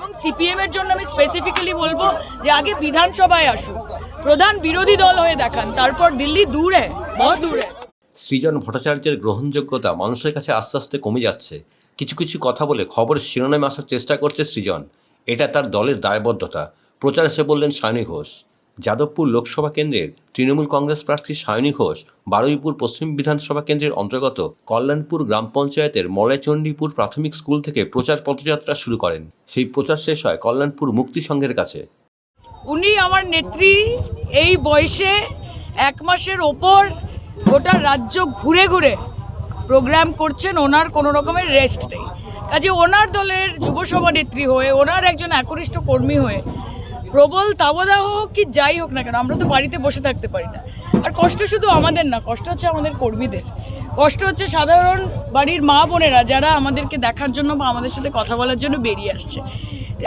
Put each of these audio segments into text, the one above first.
এবং সিপিএম এর জন্য আমি স্পেসিফিক্যালি বলব যে আগে বিধানসভায় আসুন। প্রধান বিরোধী দল হয়ে দেখান, তারপর দিল্লি দূরে বহু দূরে। সৃজন ভট্টাচার্যের গ্রহণযোগ্যতা মানুষের কাছে আস্তে আস্তে কমে যাচ্ছে। কিছু কিছু কথা বলে খবর শিরোনামে আসার চেষ্টা করছে সৃজন। এটা তার দলের দায়বদ্ধতা। প্রচারে সে বললেন সানি ঘোষ। যাদবপুর লোকসভা কেন্দ্রের তৃণমূল কংগ্রেস প্রার্থী সায়নী ঘোষ বারুইপুর পশ্চিম বিধানসভা কেন্দ্রের অন্তর্গত কল্যাণপুর গ্রাম পঞ্চায়েতের মলাইচণ্ডীপুর প্রাথমিক স্কুল থেকে প্রচার পদযাত্রা শুরু করেন। সেই প্রচার শেষ হয় কল্যাণপুর মুক্তি সংঘের কাছে। উনি আমার নেত্রী, এই বয়সে এক মাসের ওপর গোটা রাজ্য ঘুরে ঘুরে প্রোগ্রাম করছেন, ওনার কোনো রকমের রেস্ট নেই। কাজে ওনার দলের যুব সভানেত্রী হয়ে, ওনার একজন একনিষ্ঠ কর্মী হয়ে প্রবল তাবদাহ হোক কি যাই হোক না কেন, আমরা তো বাড়িতে বসে থাকতে পারি না। আর কষ্ট শুধু আমাদের না, কষ্ট হচ্ছে আমাদের কর্মীদের। কষ্ট হচ্ছে সাধারণ বাড়ির মা বোনেরা যারা আমাদেরকে দেখার জন্য বা আমাদের সাথে কথা বলার জন্য বেরিয়ে আসছে।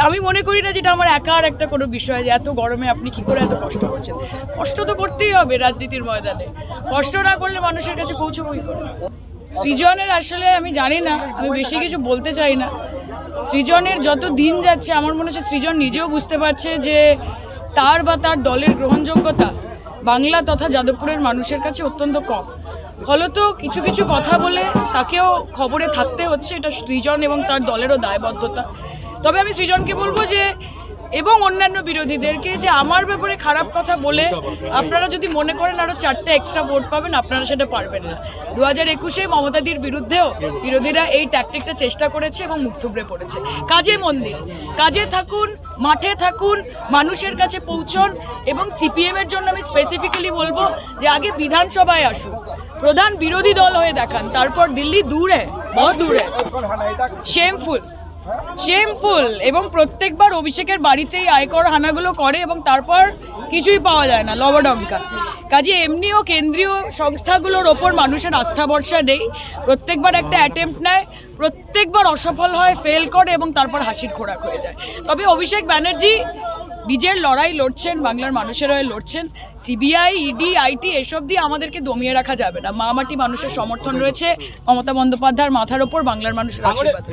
আমি মনে করি না যেটা আমার একার একটা কোনো বিষয় যে এত গরমে আপনি কি করে এত কষ্ট করছেন। কষ্ট তো করতেই হবে রাজনীতির ময়দানে। কষ্ট না করলে মানুষের কাছে পৌঁছবই করে সৃজনের আসলে আমি জানি না, আমি বেশি কিছু বলতে চাই না। সৃজনের যত দিন যাচ্ছে, আমার মনে হচ্ছে সৃজন নিজেও বুঝতে পারছে যে তার বা তার দলের গ্রহণযোগ্যতা বাংলা তথা যাদবপুরের মানুষের কাছে অত্যন্ত কম। ফলত কিছু কিছু কথা বলে তাকেও খবরে থাকতে হচ্ছে, এটা সৃজন এবং তার দলেরও দায়বদ্ধতা। তবে আমি সৃজনকে বলব যে এবং অন্যান্য বিরোধীদেরকে যে আমার ব্যাপারে খারাপ কথা বলে আপনারা যদি মনে করেন আরও চারটে এক্সট্রা ভোট পাবেন, আপনারা সেটা পারবেন না। দু হাজার একুশে মমতাদির বিরুদ্ধেও বিরোধীরা এই ট্যাকটিকটা চেষ্টা করেছে এবং মুখ থুবড়ে পড়েছে। কাজে মন্দির কাজে থাকুন, মাঠে থাকুন, মানুষের কাছে পৌঁছন এবং সিপিএম এর জন্য আমি স্পেসিফিক্যালি বলব যে আগে বিধানসভায় আসুন। প্রধান বিরোধী দল হয়ে দেখান, তারপর দিল্লি দূরে বহু দূরে শেমফুল শেমফুল এবং প্রত্যেকবার অভিষেকের বাড়িতেই আয়কর হানাগুলো করে এবং তারপর কিছুই পাওয়া যায় না, লবডঙ্কা। কাজে এমনিও কেন্দ্রীয় সংস্থাগুলোর ওপর মানুষের আস্থা ভরসা নেই। প্রত্যেকবার একটা অ্যাটেম্প্ট নেয়, প্রত্যেকবার অসফল হয় ফেল করে এবং তারপর হাসির খোরাক হয়ে যায়। তবে অভিষেক ব্যানার্জি নিজের লড়াই লড়ছেন, বাংলার মানুষের হয়ে লড়ছেন। সিবিআই ইডি আইটি এসব দিয়ে আমাদেরকে দমিয়ে রাখা যাবে না। মা মাটি মানুষের সমর্থন রয়েছে, মমতা বন্দ্যোপাধ্যায়ের মাথার ওপর বাংলার মানুষের আশীর্বাদ